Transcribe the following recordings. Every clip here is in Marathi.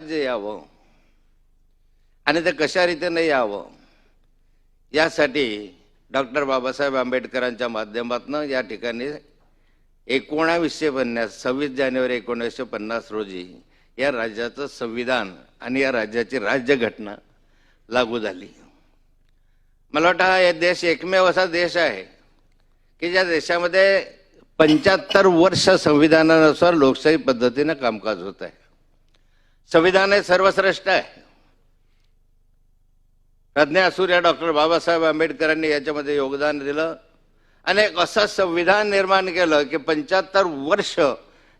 राज्य यावं? आणि ते कशा रीतीने यावं? यासाठी डॉक्टर बाबासाहेब आंबेडकरांच्या माध्यमातून या ठिकाणी एकोणावीसशे पन्नास सव्वीस जानेवारी एकोणीसशे पन्नास रोजी या राज्याचं संविधान आणि या राज्याची राज्यघटना लागू झाली. मला वाटतं हा हे देश एकमेव असा देश आहे की ज्या देशामध्ये पंच्याहत्तर वर्ष संविधानानुसार लोकशाही पद्धतीनं कामकाज होत आहे. संविधान हे सर्वश्रेष्ठ आहे. प्रज्ञा सूर्य डॉक्टर बाबासाहेब आंबेडकरांनी याच्यामध्ये योगदान दिलं. आणि एक असं संविधान निर्माण केलं की पंच्याहत्तर वर्ष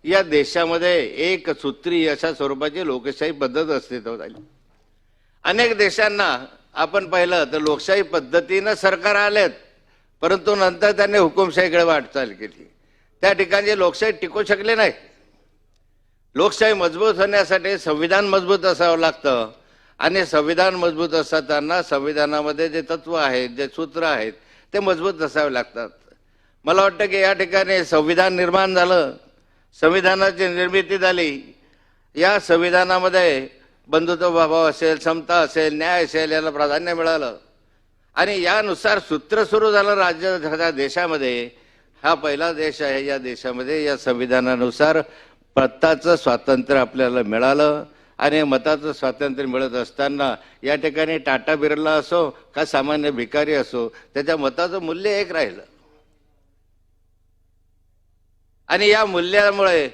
या देशामध्ये एक सूत्री अशा स्वरूपाची लोकशाही पद्धत अस्तित्वात आली. अनेक देशांना आपण पाहिलं तर लोकशाही पद्धतीनं सरकार आलेत परंतु नंतर त्यांनी हुकुमशाहीकडे वाटचाल केली. त्या ठिकाणी लोकशाही टिकू शकले नाही. लोकशाही मजबूत होण्यासाठी संविधान मजबूत असावं लागतं. आणि संविधान मजबूत असताना संविधानामध्ये जे तत्व आहेत जे सूत्र आहेत ते मजबूत असावे लागतात. मला वाटतं की या ठिकाणी संविधान निर्माण झालं संविधानाची निर्मिती झाली. या संविधानामध्ये बंधुत्व भाव असेल समता असेल न्याय असेल याला प्राधान्य मिळालं. आणि यानुसार सूत्र सुरू झालं राज्य देशामध्ये. हा पहिला देश आहे या देशामध्ये या संविधानानुसार मताचं स्वातंत्र्य आपल्याला मिळालं आणि मताचं स्वातंत्र्य मिळत असताना या ठिकाणी टाटा बिर्ला असो का सामान्य भिकारी असो त्याच्या मताचं मूल्य एक राहिलं. आणि या मूल्यामुळे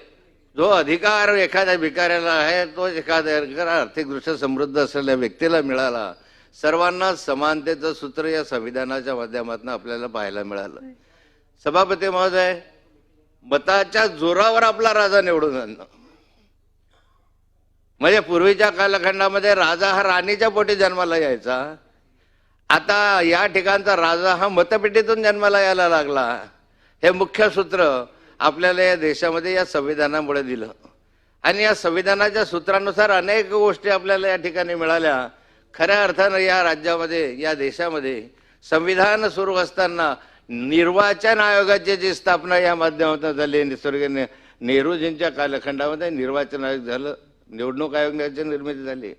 जो अधिकार एखाद्या भिकाऱ्याला आहे तो एखाद्या आर्थिकदृष्ट्या समृद्ध असलेल्या व्यक्तीला मिळाला सर्वांना समानतेचं सूत्र या संविधानाच्या माध्यमातून आपल्याला पाहायला मिळालं. सभापती महोदय मताच्या जोरावर आपला राजा निवडून आणणं. म्हणजे पूर्वीच्या कालखंडामध्ये राजा हा राणीच्या पोटी जन्माला यायचा. आता या ठिकाणचा राजा हा मतपेटीतून जन्माला यायला लागला. हे मुख्य सूत्र आपल्याला या देशामध्ये या संविधानामुळे दिलं. आणि या संविधानाच्या सूत्रानुसार अनेक गोष्टी आपल्याला या ठिकाणी मिळाल्या. खऱ्या अर्थानं या राज्यामध्ये या देशामध्ये संविधान सुरू असताना निर्वाचन आयोगाची जी स्थापना या माध्यमातून झाली निसर्ग नेहरूजींच्या कालखंडामध्ये निर्वाचन आयोग झालं निवडणूक आयोगाची निर्मिती झाली.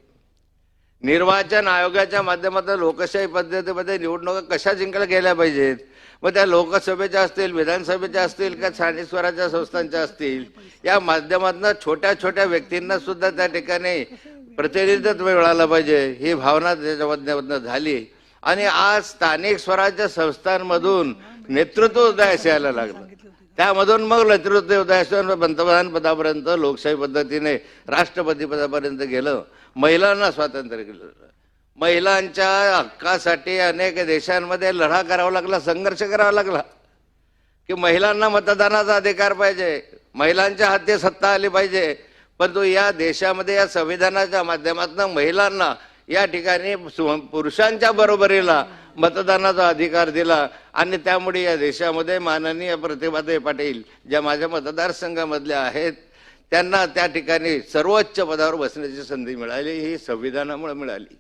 निर्वाचन आयोगाच्या माध्यमातून लोकशाही पद्धतीमध्ये निवडणुका कशा जिंकल्या गेल्या पाहिजेत? मग त्या लोकसभेच्या असतील विधानसभेच्या असतील का स्थानिक स्वराज्य संस्थांच्या असतील? या माध्यमातून छोट्या छोट्या व्यक्तींना सुद्धा त्या ठिकाणी प्रतिनिधित्व मिळालं पाहिजे ही भावना त्याच्या माध्यमातून झाली. आणि आज स्थानिक स्वराज्य संस्थांमधून नेतृत्व उदयास यायला लागलं. त्यामधून मग नेतृत्व उदयास पंतप्रधान पदापर्यंत लोकशाही पद्धतीने राष्ट्रपती पदापर्यंत गेलं. महिलांना स्वातंत्र्य केलं महिलांच्या हक्कासाठी अनेक देशांमध्ये लढा करावा लागला संघर्ष करावा लागला. की महिलांना मतदानाचा अधिकार पाहिजे महिलांच्या हाती सत्ता आली पाहिजे. परंतु या देशामध्ये या संविधानाच्या माध्यमातून महिलांना या ठिकाणी पुरुषांच्या बरोबरीला मतदानाचा अधिकार दिला आणि त्यामुळे या देशामध्ये माननीय प्रतिभाताई पाटील ज्या माझ्या मतदारसंघामधल्या आहेत त्यांना त्या ठिकाणी सर्वोच्च पदावर बसण्याची संधी मिळाली ही संविधानामुळे मिळाली.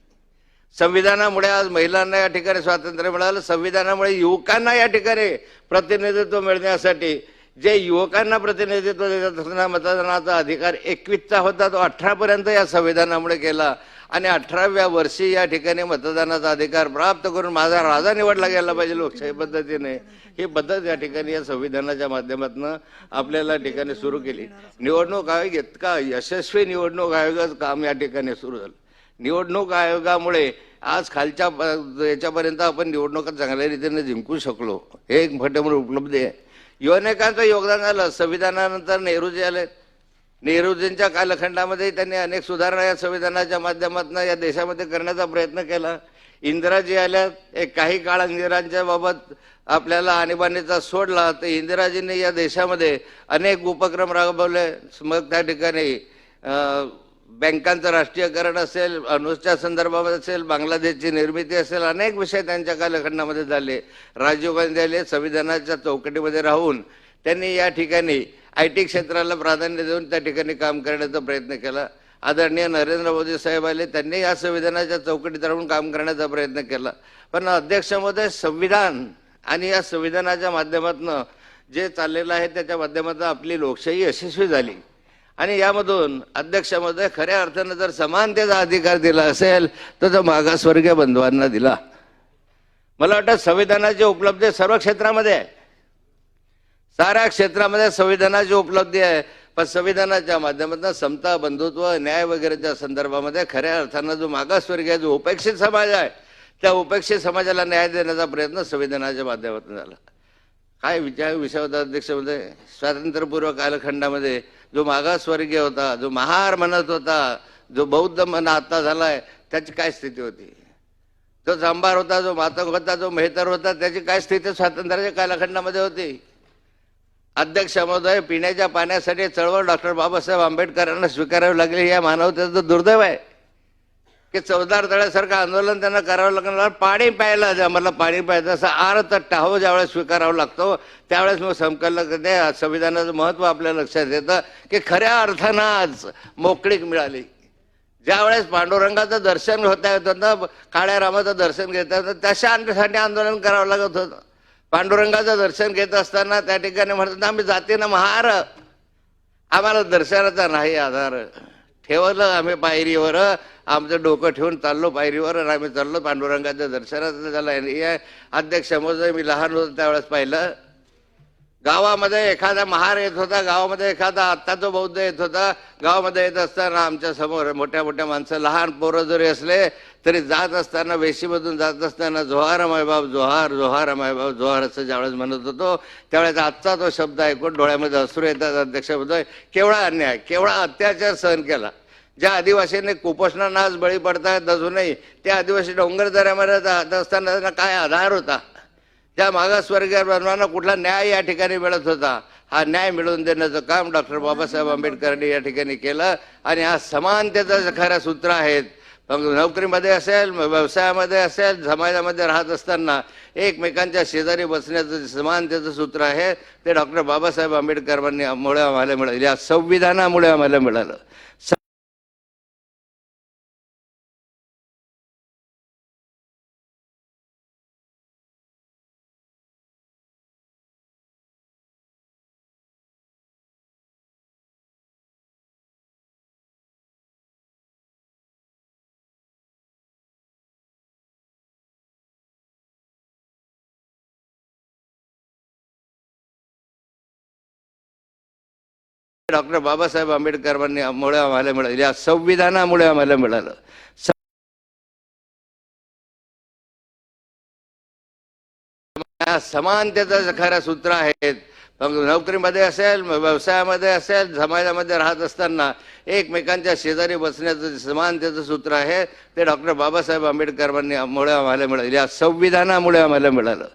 संविधानामुळे आज महिलांना या ठिकाणी स्वातंत्र्य मिळालं संविधानामुळे युवकांना या ठिकाणी प्रतिनिधित्व मिळण्यासाठी जे युवकांना प्रतिनिधित्व देत असताना मतदानाचा अधिकार एकवीसचा होता तो अठरापर्यंत या संविधानामुळे केला आणि अठराव्या वर्षी या ठिकाणी मतदानाचा अधिकार प्राप्त करून माझा राजा निवडला गेला पाहिजे लोकशाही पद्धतीने. ही पद्धत या ठिकाणी या संविधानाच्या माध्यमातून आपल्याला ठिकाणी सुरू केली. निवडणूक आयोग इतका यशस्वी निवडणूक आयोगाचं काम या ठिकाणी सुरू झालं. निवडणूक आयोगामुळे आज खालच्या याच्यापर्यंत आपण निवडणुका चांगल्या रीतीने जिंकू शकलो. हे एक मोठे उपलब्ध उपलब्धी आहे. अनेकांचं योगदान झालं संविधानानंतर नेहरूजी आले. नेहरूजींच्या कालखंडामध्ये त्यांनी अनेक सुधारणा या संविधानाच्या माध्यमातून या देशामध्ये करण्याचा प्रयत्न केला. इंदिराजी आल्या एक काही काळ इंदिरांच्या बाबत आपल्याला आणीबाणीचा सोडला तर इंदिराजींनी या देशामध्ये अनेक उपक्रम राबवले. मग त्या ठिकाणी बँकांचं राष्ट्रीयकरण असेल अनुजच्या संदर्भामध्ये असेल बांगलादेशची निर्मिती असेल अनेक विषय त्यांच्या कालखंडामध्ये झाले. राजीव गांधी आले संविधानाच्या चौकटीमध्ये राहून त्यांनी या ठिकाणी आय टी क्षेत्राला प्राधान्य देऊन त्या ठिकाणी काम करण्याचा प्रयत्न केला. आदरणीय नरेंद्र मोदी साहेब आले त्यांनी या संविधानाच्या चौकटीत राहून काम करण्याचा प्रयत्न केला. पण अध्यक्षामध्ये संविधान आणि या संविधानाच्या माध्यमातून जे चाललेलं आहे त्याच्या माध्यमातून आपली लोकशाही यशस्वी झाली. आणि यामधून अध्यक्षामध्ये खऱ्या अर्थानं जर समानतेचा अधिकार दिला असेल तर तो मागासवर्गीय बंधवांना दिला. मला वाटतं संविधानाची उपलब्धी सर्व क्षेत्रामध्ये आहे. साऱ्या क्षेत्रामध्ये संविधानाची उपलब्धी आहे. पण संविधानाच्या माध्यमातून समता बंधुत्व न्याय वगैरेच्या संदर्भामध्ये खऱ्या अर्थानं जो मागासवर्गीय जो उपेक्षित समाज आहे त्या उपेक्षित समाजाला न्याय देण्याचा प्रयत्न संविधानाच्या माध्यमातून झाला. काय विचार विषय होता अध्यक्षमध्ये म्हणजे स्वातंत्र्यपूर्व कालखंडामध्ये जो मागासवर्गीय होता जो महार म्हणत होता जो बौद्ध मन आता झालाय त्याची काय स्थिती होती? जो जांभार होता जो मातक होता जो मेहतर होता त्याची काय स्थिती स्वातंत्र्याच्या कालखंडामध्ये होती? अध्यक्ष महोदय पिण्याच्या पाण्यासाठी चळवळ डॉक्टर बाबासाहेब आंबेडकरांना स्वीकारावी लागली या मानवतेचं दुर्दैव आहे. की चौदार तळ्यासारखं आंदोलन त्यांना करावं लागणार पाणी प्यायला द्या मला पाणी प्यायचं असं आर्त टाहो ज्यावेळेस स्वीकारावा लागतो त्यावेळेस मग संकलन करते संविधानाचं महत्त्व आपल्या लक्षात येतं की खऱ्या अर्थानं आज मोकळीक मिळाली. ज्यावेळेस पांडुरंगाचं दर्शन होता येत होतं काळ्या रामाचं दर्शन घेता येतं तशा अंतसाठी आंदोलन करावं लागत होतं. पांडुरंगाचं दर्शन घेत असताना त्या ठिकाणी म्हणतात आम्ही जातीनं महार. आम्हाला दर्शनाचा नाही आधार. ठेवलं आम्ही पायरीवर आमचं डोकं ठेवून चाललो पायरीवर आणि आम्ही चाललो पांडुरंगाच्या दर्शनाचं झालं. अध्यक्ष महोदय मी लहान होतो त्यावेळेस पाहिलं. गावामध्ये एखादा महार येत होता गावामध्ये एखादा आत्ता जो बौद्ध येत होता गावामध्ये येत असताना आमच्यासमोर मोठ्या मोठ्या माणसं लहान पोरं जरी असले तरी जात असताना वेशीमधून जात असताना जोहार मायबाप जोहार जोहार मायबाप जोहार असं ज्यावेळेस म्हणत होतो त्यावेळेस आजचा तो शब्द ऐकून डोळ्यामध्ये अश्रू येतात अध्यक्ष बोलतोय केवढा अन्याय केवढा अत्याचार सहन केला. ज्या आदिवासींनी कुपोषणाला आज बळी पडतायत अजूनही त्या आदिवासी डोंगर दऱ्यामध्ये जात असताना त्यांना काय आधार होता? त्या मागासवर्गीय बनवांना कुठला न्याय या ठिकाणी मिळत होता? हा न्याय मिळवून देण्याचं काम डॉक्टर बाबासाहेब आंबेडकरांनी या ठिकाणी केलं आणि हा समानतेचं खऱ्या सूत्र आहेत मग नोकरीमध्ये असेल व्यवसायामध्ये असेल समाजामध्ये राहत असताना एकमेकांच्या शेजारी बसण्याचं समानतेचं सूत्र आहे ते डॉक्टर बाबासाहेब आंबेडकरांनी मुळे आम्हाला मिळालं. या संविधानामुळे आम्हाला मिळालं. डॉक्टर बाबासाहेब आंबेडकरांनी मुळे आम्हाला मिळालं. या संविधानामुळे आम्हाला मिळालं. समानतेचा समानतेचं खरं सूत्र आहेत मग नोकरीमध्ये असेल व्यवसायामध्ये असेल समाजामध्ये राहत असताना एकमेकांच्या शेजारी बसण्याचं समानतेचं सूत्र आहे ते डॉक्टर बाबासाहेब आंबेडकरांनी मुळे आम्हाला मिळालं. या संविधानामुळे आम्हाला मिळालं.